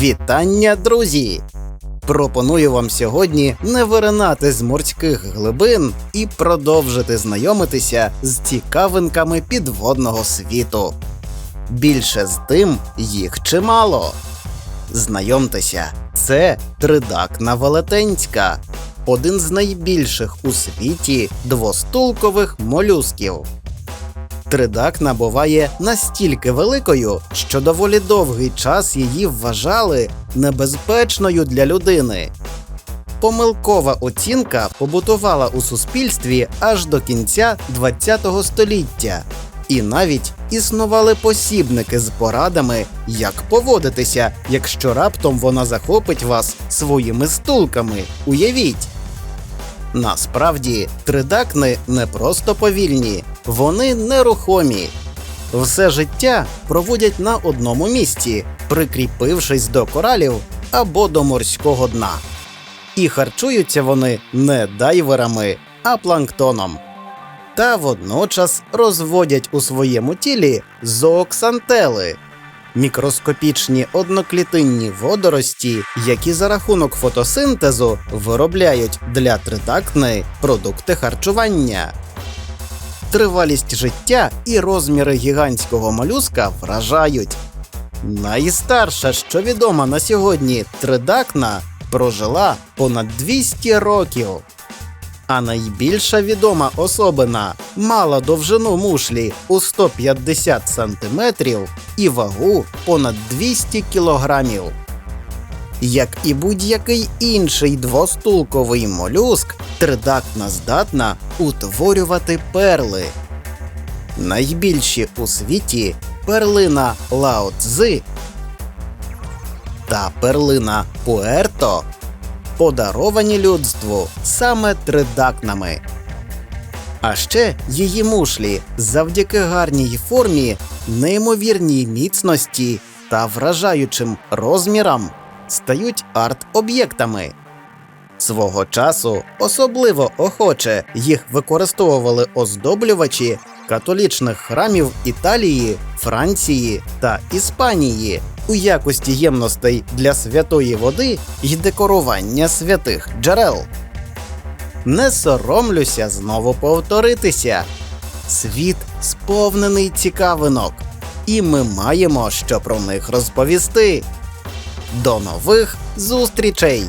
Вітання, друзі! Пропоную вам сьогодні не виринати з морських глибин і продовжити знайомитися з цікавинками підводного світу. Більше з тим їх чимало. Знайомтеся, це тридакна велетенська, один з найбільших у світі двостулкових молюсків. Тридакна буває настільки великою, що доволі довгий час її вважали небезпечною для людини. Помилкова оцінка побутувала у суспільстві аж до кінця ХХ століття, і навіть існували посібники з порадами, як поводитися, якщо раптом вона захопить вас своїми стулками. Уявіть. Насправді, тридакни не просто повільні, вони нерухомі. Все життя проводять на одному місці, прикріпившись до коралів або до морського дна. І харчуються вони не дайверами, а планктоном. Та водночас розводять у своєму тілі зооксантели мікроскопічні одноклітинні водорості, які за рахунок фотосинтезу виробляють для тридактни продукти харчування. Тривалість життя і розміри гігантського молюска вражають. Найстарша, що відома на сьогодні, тридакна прожила понад 200 років. А найбільша відома особина мала довжину мушлі у 150 см і вагу понад 200 кг. Як і будь-який інший двостулковий молюск, тридактна здатна утворювати перли. Найбільші у світі перлина Лао Цзи та перлина Пуерто подаровані людству саме тридакнами. А ще її мушлі завдяки гарній формі, неймовірній міцності та вражаючим розмірам стають арт-об'єктами. Свого часу особливо охоче їх використовували оздоблювачі католічних храмів Італії, Франції та Іспанії у якості ємностей для святої води й декорування святих джерел. Не соромлюся знову повторитися. Світ сповнений цікавинок, і ми маємо що про них розповісти. До нових зустрічей!